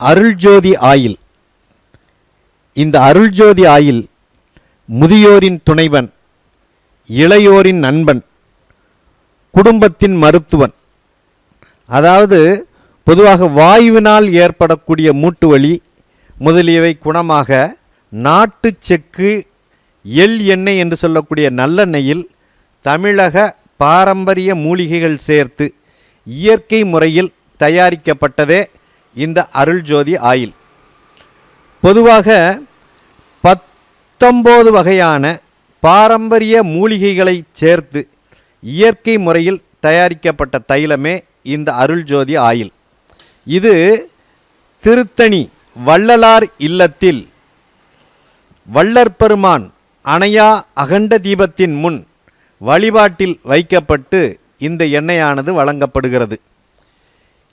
Aruljothi oil. இந்த Aruljothi oil முதியோரின் துணைவன் இளையோரின் நண்பன் குடும்பத்தின் மருத்துவன். அதாவது பொதுவாக வாயுவினால் ஏற்படக்கூடிய மூட்டு வலி முதலியவை குணமாக நாட்டு செக்கு எள் எண்ணெய் என்று சொல்லக்கூடிய நல்லெண்ணெயில் தமிழக பாரம்பரிய மூலிகைகள் சேர்த்து இயற்கை முறையில் தயாரிக்கப்பட்டதே இந்த அருள்ஜோதி ஆயில். பொதுவாக பத்தொம்போது வகையான பாரம்பரிய மூலிகைகளை சேர்த்து இயற்கை முறையில் தயாரிக்கப்பட்ட தைலமே இந்த அருள்ஜோதி ஆயில். இது திருத்தணி வள்ளலார் இல்லத்தில் வள்ளற்பெருமான் அணையா அகண்ட தீபத்தின் முன் வழிபாட்டில் வைக்கப்பட்டு இந்த எண்ணெயானது வழங்கப்படுகிறது.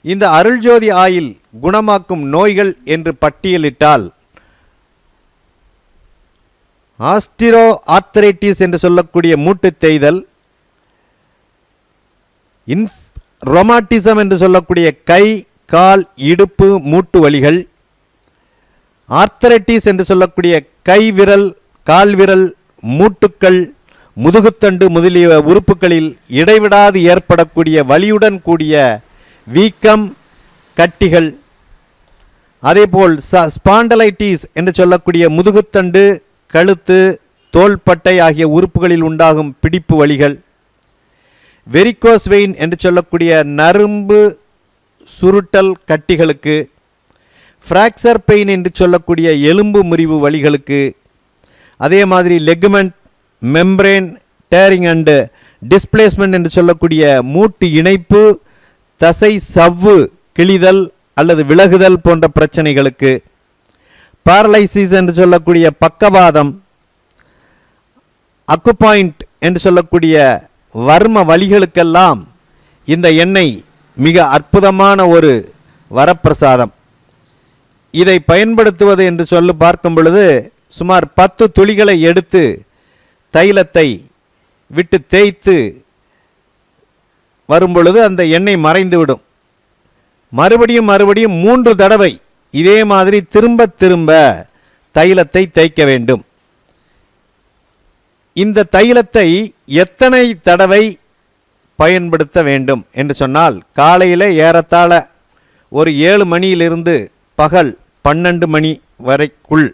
இந்த அருள்ஜோதி ஆயில் குணமாக்கும் நோய்கள் என்று பட்டியலிட்டால் ஆஸ்டிரோ ஆர்த்தரைட்டிஸ் என்று சொல்லக்கூடிய மூட்டு தேய்தல் இன்ஃப் ரொமாட்டிசம் என்று சொல்லக்கூடிய கை கால் இடுப்பு மூட்டு வலிகள் ஆர்த்தரைட்டிஸ் என்று சொல்லக்கூடிய கை விரல் கால் விரல் மூட்டுக்கள் முதுகுத்தண்டு முதலிய உறுப்புகளில் இடைவிடாது ஏற்படக்கூடிய வலியுடன் கூடிய வீக்கம் கட்டிகள் அதேபோல் ச ஸ்பாண்டலைட்டிஸ் என்று சொல்லக்கூடிய முதுகுத்தண்டு கழுத்து தோள்பட்டை ஆகிய உறுப்புகளில் உண்டாகும் பிடிப்பு வலிகள் வெரிகோஸ் வெயின் என்று சொல்லக்கூடிய நரம்பு சுருட்டல் கட்டிகளுக்கு. ஃப்ராக்சர் பெயின் என்று சொல்லக்கூடிய எலும்பு முறிவு வலிகளுக்கு அதே மாதிரி ligament membrane tearing and displacement என்று சொல்லக்கூடிய மூட்டு இணைப்பு தசை சவ்வு கிழிதல் அல்லது விலகுதல் போன்ற பிரச்சனைகளுக்கு பாரலைசிஸ் என்று சொல்லக்கூடிய பக்கவாதம் அக்குபாயிண்ட் என்று சொல்லக்கூடிய வர்ம வழிகளுக்கெல்லாம் இந்த எண்ணெய் மிக அற்புதமான ஒரு வரப்பிரசாதம். இதை பயன்படுத்துவது என்று சொல்லி பார்க்கும் பொழுது சுமார் பத்து துளிகளை எடுத்து தைலத்தை விட்டு தேய்த்து வரும்பொழுது அந்த எண்ணெய் மறைந்துவிடும். மறுபடியும் மறுபடியும் மூன்று தடவை இதே மாதிரி திரும்ப திரும்ப தைலத்தை தேய்க்க வேண்டும். இந்த தைலத்தை எத்தனை தடவை பயன்படுத்த வேண்டும் என்று சொன்னால் காலையில் ஏறத்தாழ ஒரு ஏழு மணியிலிருந்து பகல் பன்னெண்டு மணி வரைக்குள்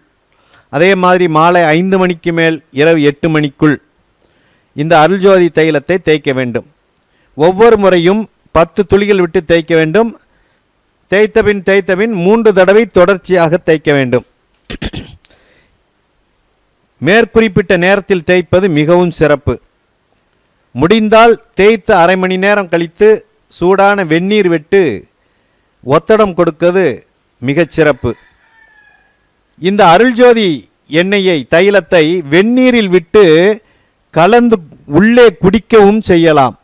அதே மாதிரி மாலை ஐந்து மணிக்கு மேல் இரவு எட்டு மணிக்குள் இந்த அருள்ஜோதி தைலத்தை தேய்க்க வேண்டும். ஒவ்வொரு முறையும் பத்து துளிகள் விட்டு தேய்க்க வேண்டும். தேய்த்தபின் தேய்த்தபின் மூன்று தடவை தொடர்ச்சியாக தேய்க்க வேண்டும். மேற்குறிப்பிட்ட நேரத்தில் தேய்ப்பது மிகவும் சிறப்பு. முடிந்தால் தேய்த்து அரை மணி நேரம் கழித்து சூடான வெந்நீர் விட்டு ஒத்தடம் கொடுப்பது மிகச் சிறப்பு. இந்த அருள்ஜோதி எண்ணெயை தைலத்தை வெந்நீரில் விட்டு கலந்து உள்ளே குடிக்கவும் செய்யலாம்.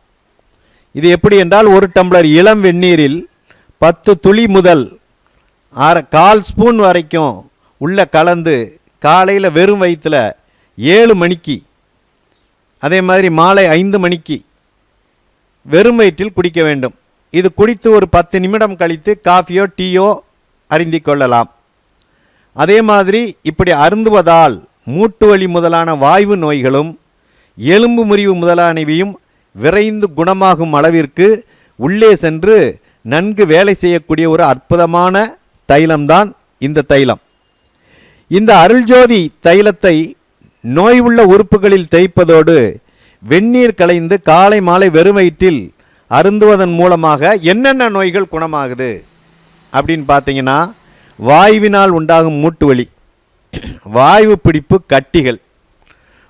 இது எப்படி என்றால் ஒரு டம்ளர் இளம் வெந்நீரில் பத்து துளி முதல் அரை கால் ஸ்பூன் வரைக்கும் உள்ள கலந்து காலையில் வெறும் வயிற்றில் ஏழு மணிக்கு அதே மாதிரி மாலை ஐந்து மணிக்கு வெறும் வயிற்றில் குடிக்க வேண்டும். இது குடித்து ஒரு பத்து நிமிடம் கழித்து காஃபியோ டீயோ அருந்திக் கொள்ளலாம். அதே மாதிரி இப்படி அருந்துவதால் மூட்டு வலி முதலான வாய்வு நோய்களும் எலும்பு முறிவு முதலானவையும் விரைந்து குணமாகும் அளவிற்கு உள்ளே சென்று நன்கு வேலை செய்யக்கூடிய ஒரு அற்புதமான தைலம்தான் இந்த தைலம். இந்த அருள்ஜோதி தைலத்தை நோய் உள்ள உறுப்புகளில் தேய்ப்பதோடு வெந்நீர் கலைந்து காலை மாலை வெறும் வயிற்றில் அருந்துவதன் மூலமாக என்னென்ன நோய்கள் குணமாகுது அப்படின்னு பார்த்தீங்கன்னா வாயுவினால் உண்டாகும் மூட்டு வலி வாயு பிடிப்பு கட்டிகள்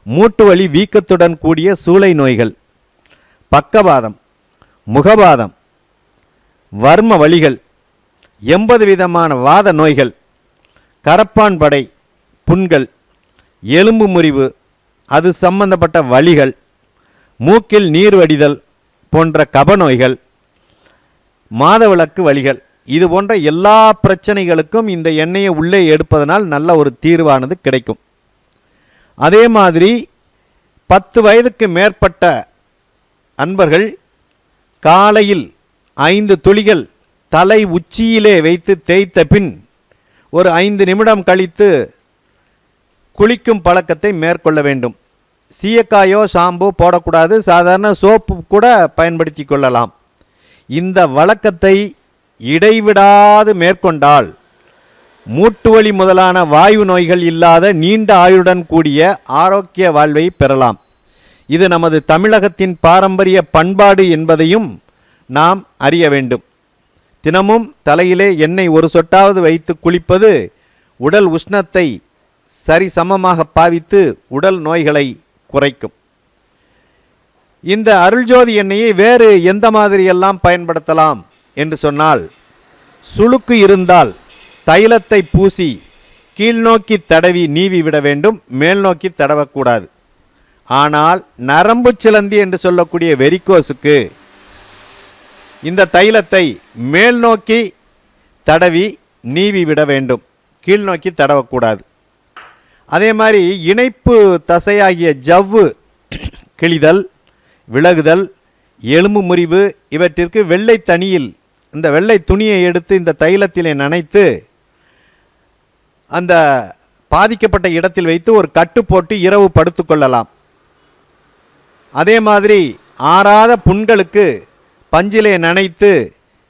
மூட்டு வலி வீக்கத்துடன் கூடிய சூளை நோய்கள் பக்கவாதம் முகவாதம் வர்ம வலிகள் எண்பது விதமான வாத நோய்கள் கரப்பான் படை புண்கள் எலும்பு முறிவு அது சம்பந்தப்பட்ட வழிகள் மூக்கில் நீர் வடிதல் போன்ற கபநோய்கள் மாதவிளக்கு வலிகள் இது போன்ற எல்லா பிரச்சனைகளுக்கும் இந்த எண்ணெயை உள்ளே எடுப்பதனால் நல்ல ஒரு தீர்வானது கிடைக்கும். அதே மாதிரி பத்து வயதுக்கு மேற்பட்ட அன்பர்கள் காலையில் ஐந்து துளிகள் தலை உச்சியிலே வைத்து தேய்த்த பின் ஒரு ஐந்து நிமிடம் கழித்து குளிக்கும் பழக்கத்தை மேற்கொள்ள வேண்டும். சீயக்காயோ ஷாம்பு போடக்கூடாது. சாதாரண சோப்பு கூட பயன்படுத்தி கொள்ளலாம். இந்த வழக்கத்தை இடைவிடாது மேற்கொண்டால் மூட்டு வலி முதலான வாயு நோய்கள் இல்லாத நீண்ட ஆயுடன் கூடிய ஆரோக்கிய வாழ்வை பெறலாம். இது நமது தமிழகத்தின் பாரம்பரிய பண்பாடு என்பதையும் நாம் அறிய வேண்டும். தினமும் தலையிலே எண்ணெய் ஒரு சொட்டாவது வைத்து குளிப்பது உடல் உஷ்ணத்தை சரிசமமாக பாவித்து உடல் நோய்களை குறைக்கும். இந்த அருள்ஜோதி எண்ணெயை வேறு எந்த மாதிரியெல்லாம் பயன்படுத்தலாம் என்று சொன்னால் சுளுக்கு இருந்தால் தைலத்தை பூசி கீழ்நோக்கி தடவி நீவி விட வேண்டும் மேல் நோக்கி தடவக்கூடாது. ஆனால் நரம்பு சிலந்தி என்று சொல்லக்கூடிய வெரிகோஸுக்கு இந்த தைலத்தை மேல் நோக்கி தடவி நீவி விட வேண்டும். கீழ் நோக்கி தடவக்கூடாது. அதே மாதிரி இணைப்பு தசையாகிய ஜவ்வு கிழிதல் விலகுதல் எலும்பு முறிவு இவற்றிற்கு வெள்ளை தனியில் இந்த வெள்ளை துணியை எடுத்து இந்த தைலத்திலே நனைத்து அந்த பாதிக்கப்பட்ட இடத்தில் வைத்து ஒரு கட்டு போட்டு இரவு படுத்துக்கொள்ளலாம் அதே மாதிரி ஆறாத புண்களுக்கு பஞ்சிலே நனைத்து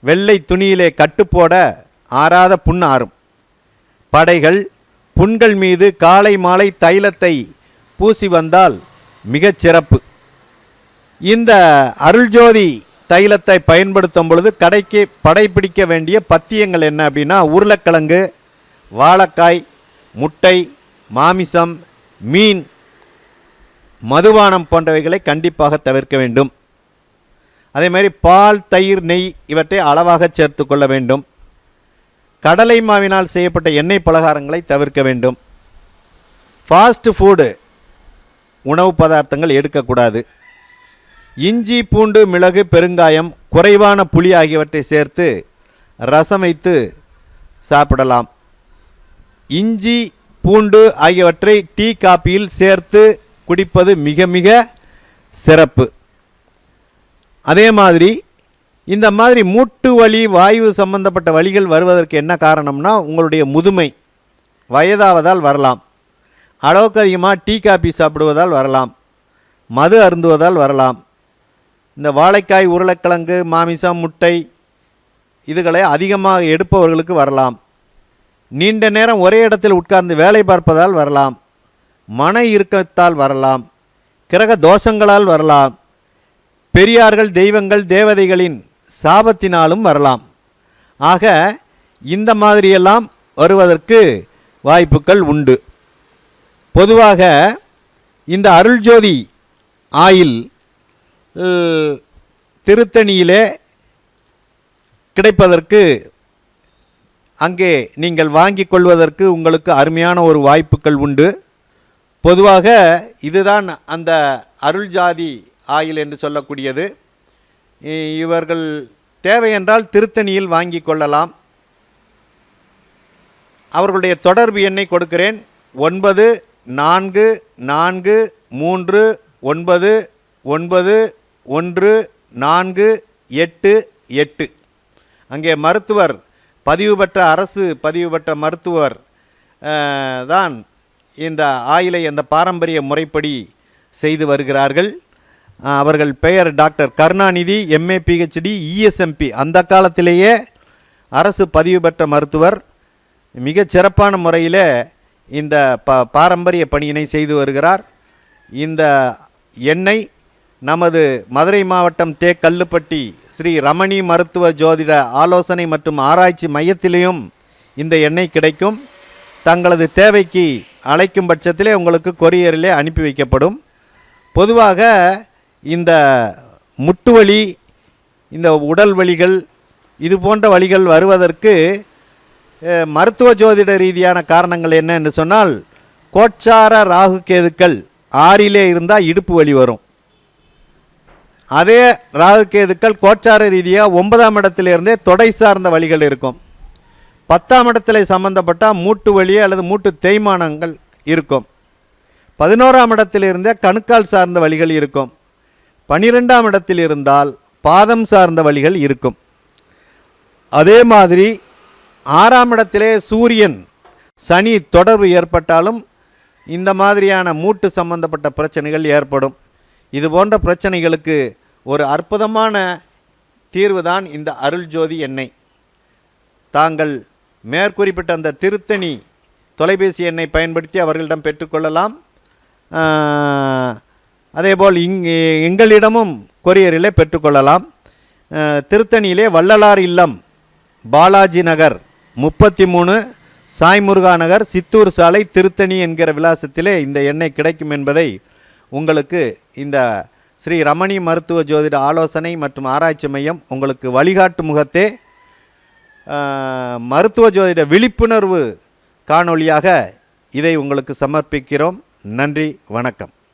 வெள்ளை துணியிலே கட்டுப்போட ஆறாத புண் ஆறும். படைகள் புண்கள் மீது காலை மாலை தைலத்தை பூசி வந்தால் மிகச் சிறப்பு. இந்த அருள்ஜோதி தைலத்தை பயன்படுத்தும் பொழுது கடைக்கு படைப்பிடிக்க வேண்டிய பத்தியங்கள் என்ன அப்படின்னா உருளைக்கிழங்கு வாழைக்காய் முட்டை மாமிசம் மீன் மதுபானம் போன்றவைகளை கண்டிப்பாக தவிர்க்க வேண்டும். அதே மாதிரி பால் தயிர் நெய் இவற்றை அளவாக சேர்த்து கொள்ள வேண்டும். கடலை மாவினால் செய்யப்பட்ட எண்ணெய் பலகாரங்களை தவிர்க்க வேண்டும். ஃபாஸ்ட் ஃபுட்டு உணவு பதார்த்தங்கள் எடுக்கக்கூடாது. இஞ்சி பூண்டு மிளகு பெருங்காயம் குறைவான புளி ஆகியவற்றை சேர்த்து ரசம் வைத்து சாப்பிடலாம். இஞ்சி பூண்டு ஆகியவற்றை டீ காப்பியில் சேர்த்து குடிப்பது மிக மிக சிறப்பு. அதே மாதிரி இந்த மாதிரி மூட்டு வலி வாயு சம்பந்தப்பட்ட வழிகள் வருவதற்கு என்ன காரணம்னா உங்களுடைய முதுமை வயதாவதால் வரலாம். அளவுக்கு அதிகமாக டீ காபி சாப்பிடுவதால் வரலாம். மது அருந்துவதால் வரலாம். இந்த வாழைக்காய் உருளைக்கிழங்கு மாமிசம் முட்டை இதுகளை அதிகமாக எடுப்பவர்களுக்கு வரலாம். நீண்ட நேரம் ஒரே இடத்தில் உட்கார்ந்து வேலை பார்ப்பதால் வரலாம். மன இறுக்கத்தால் வரலாம் கிரக தோஷங்களால் வரலாம் பெரியார்கள் தெய்வங்கள் தேவதைகளின் சாபத்தினாலும் வரலாம். ஆக இந்த மாதிரியெல்லாம் வருவதற்கு வாய்ப்புகள் உண்டு. பொதுவாக இந்த அருள்ஜோதி ஆயில் திருத்தணியிலே கிடைப்பதற்கு அங்கே நீங்கள் வாங்கிக் கொள்வதற்கு உங்களுக்கு அருமையான ஒரு வாய்ப்புகள் உண்டு. பொதுவாக இதுதான் அந்த அருள்ஜாதி ஆயில் என்று சொல்லக்கூடியது. இவர்கள் தேவை என்றால் திருத்தணியில் வாங்கி கொள்ளலாம். அவர்களுடைய தொடர்பு எண்ணை கொடுக்கிறேன். ஒன்பது நான்கு நான்கு மூன்று ஒன்பது ஒன்பது ஒன்று நான்கு எட்டு எட்டு. அங்கே மருத்துவர் பதிவு பெற்ற அரசு பதிவு பெற்ற மருத்துவர் தான் இந்த ஆயிலை அந்த பாரம்பரிய முறைப்படி செய்து வருகிறார்கள். அவர்கள் பெயர் டாக்டர் கருணாநிதி எம்ஏ பிஹெச்டி இஎஸ்எம்பி அந்த காலத்திலேயே அரசு பதிவு பெற்ற மருத்துவர். மிகச் சிறப்பான முறையில் இந்த ப பாரம்பரிய பணியினை செய்து வருகிறார். இந்த எண்ணெய் நமது மதுரை மாவட்டம் தே. கல்லுப்பட்டி ஸ்ரீ ரமணி மருத்துவ ஜோதிட ஆலோசனை மற்றும் ஆராய்ச்சி மையத்திலேயும் இந்த எண்ணெய் கிடைக்கும். தங்களது தேவைக்கு அழைக்கும் பட்சத்திலே உங்களுக்கு கொரியரிலே அனுப்பி வைக்கப்படும். பொதுவாக இந்த முட்டுவலி இந்த உடல் வலிகள் இது போன்ற வழிகள் வருவதற்கு மருத்துவ ஜோதிட ரீதியான காரணங்கள் என்னன்னு சொன்னால் கோச்சார ராகு கேதுக்கள் ஆறிலே இருந்தால் இடுப்பு வலி வரும். அதே ராகு கேதுக்கள் கோச்சார ரீதியாக ஒன்பதாம் இடத்திலிருந்தே தொடை சார்ந்த வழிகள் இருக்கும். பத்தாம் இடத்துல சம்மந்தப்பட்டால் மூட்டு வலி அல்லது மூட்டு தேய்மானங்கள் இருக்கும். பதினோராம் இடத்தில் இருந்தே கணுக்கால் சார்ந்த வழிகள் இருக்கும். பனிரெண்டாம் இடத்தில் இருந்தால் பாதம் சார்ந்த வழிகள் இருக்கும். அதே மாதிரி ஆறாம் இடத்திலே சூரியன் சனி தொடர்பு ஏற்பட்டாலும் இந்த மாதிரியான மூட்டு சம்பந்தப்பட்ட பிரச்சனைகள் ஏற்படும். இது போன்ற பிரச்சனைகளுக்கு ஒரு அற்புதமான தீர்வுதான் இந்த அருள் ஜோதி எண்ணெய். தாங்கள் மேற்குறிப்பிட்ட அந்த திருத்தணி தொலைபேசி எண்ணை பயன்படுத்தி அவர்களிடம் பெற்றுக்கொள்ளலாம். அதேபோல் இங்கே எங்களிடமும் கொரியரிலே பெற்றுக்கொள்ளலாம். திருத்தணியிலே வள்ளலார் இல்லம் பாலாஜி நகர் முப்பத்தி மூணு சாய்முருகா நகர் சித்தூர் சாலை திருத்தணி என்கிற விலாசத்திலே இந்த எண்ணெய் கிடைக்கும் என்பதை உங்களுக்கு இந்த ஸ்ரீ ரமணி மருத்துவ ஜோதிட ஆலோசனை மற்றும் ஆராய்ச்சி மையம் உங்களுக்கு வழிகாட்டு முகத்தே மருத்துவ ஜோதிட விழிப்புணர்வு காணொளியாக இதை உங்களுக்கு சமர்ப்பிக்கிறோம். நன்றி வணக்கம்.